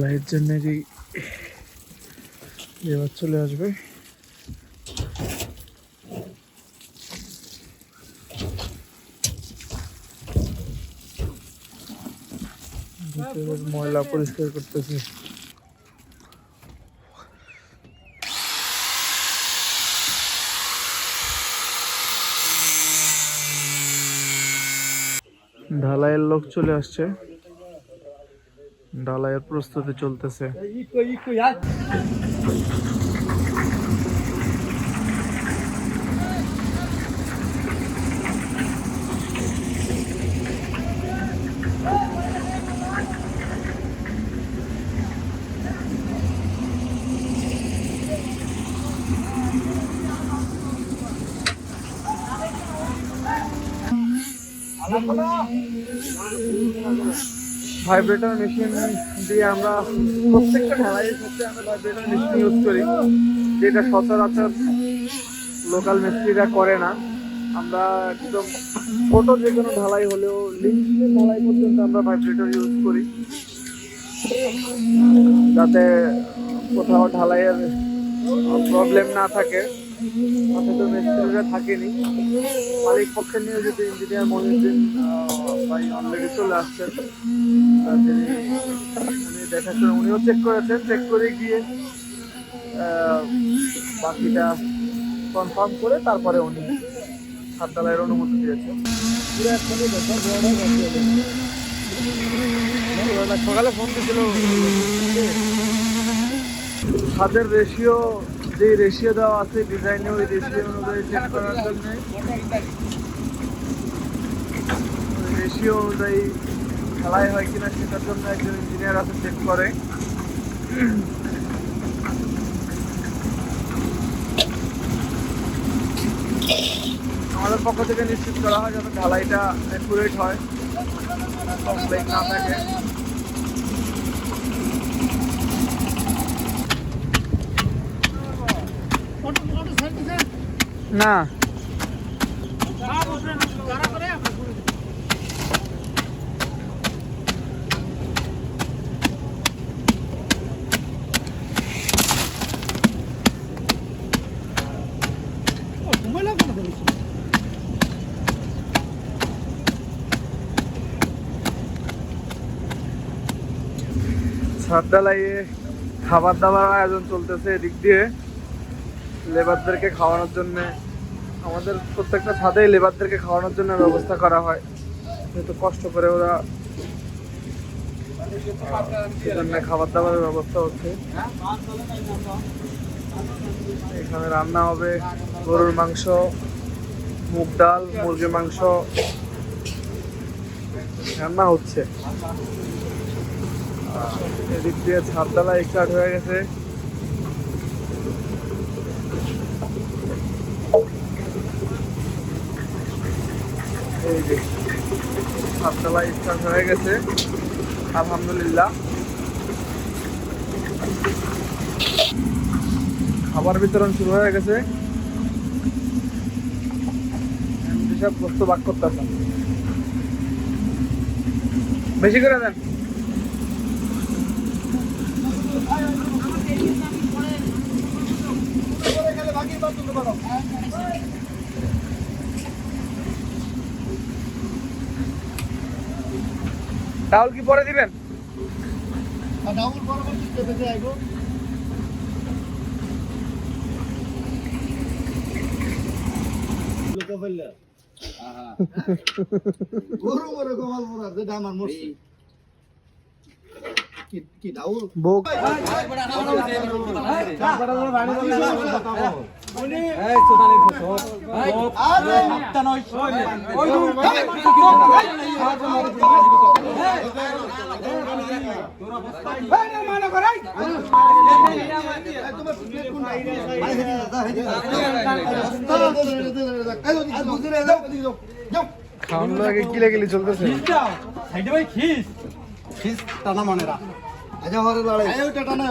Light জেনারেটরি এবার চলে আসবে। ময়লা পরিষ্কার করতেছে। ঢালাইয়ের লোক চলে আসছে। ঢালাইয়ের প্রস্তুতি চলতেছে। ভাইব্রেটর মেশিন দিয়ে আমরা প্রত্যেকটা ঢালাইয়ের ক্ষেত্রে আমরা ভাইব্রেটর মেশিন ইউজ করি, যেটা সচরাচর লোকাল মিস্ত্রিরা করে না। আমরা একদম ছোট যে কোনো ঢালাই হলেও লিঙ্কের ঢালাই পর্যন্ত আমরা ভাইব্রেটর ইউজ করি। যাতে কোথাও ঢালাইয়ের প্রবলেম না থাকে। তো মিস্ত্রিরা থাকেনি। মালিক পক্ষে নিয়োজিত ইঞ্জিনিয়ার মহিউদ্দিন ভাই অলরেডি চলে আসছেন তিনি উনি দেখাশোনা, উনিও চেক করেছেন চেক করে গিয়ে বাকিটা কনফার্ম করে তারপরে উনি হাত ডালাইয়ের অনুমতি দিয়েছেন। সকালে ফোন দিয়েছিল। ছাদের রেশিও যে রেশিও দেওয়া আছে ডিজাইনে ওই রেশিও অনুযায়ী চেক করার জন্য। রেশিও অনুযায়ী খেলাই হয় কিনা সেটার জন্য একজন ইঞ্জিনিয়ার আছে চেক করে। আমাদের পক্ষ থেকে নিশ্চিত করা হয় যাতে ঢালাইটা অ্যাকুরেট হয়। কমপ্লেন না থাকে না। ছাদ ডালাইয়ে খাবার দাবার আয়োজন চলতেছে এদিক দিয়ে। লেবারদেরকে খাওয়ানোর জন্য, আমাদের প্রত্যেকটা ছাদেই লেবারদেরকে খাওয়ানোর জন্য ব্যবস্থা করা হয়। যেহেতু কষ্ট করে ওরা খাবার দাবারের ব্যবস্থা হচ্ছে। এখানে রান্না হবে গরুর মাংস, মুগ ডাল, মুরগির মাংস। রান্না হচ্ছে। এদিক দিয়ে ছাদতলা স্টার্ট হয়ে গেছে। এই যে ছাদতলা স্টার্ট হয়ে গেছে। আলহামদুলিল্লাহ। খাবার বিতরণ শুরু হয়ে গেছে। সব বস্তু বাক করতেছেন বেশি করে দেন। ডাউল কি পরে দিবেন কি কি ডাউল বোক আরে খাওয়ানোর আগে কিলে গিলি চলতেছে টানা মানেরা আচ্ছা হরে লড়াই টানা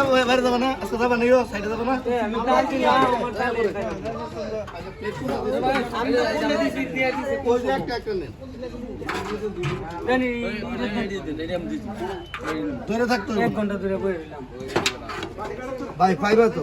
বাইরে ধরে থাকতো এক ঘণ্টা ধরে ভাই পাইবা তো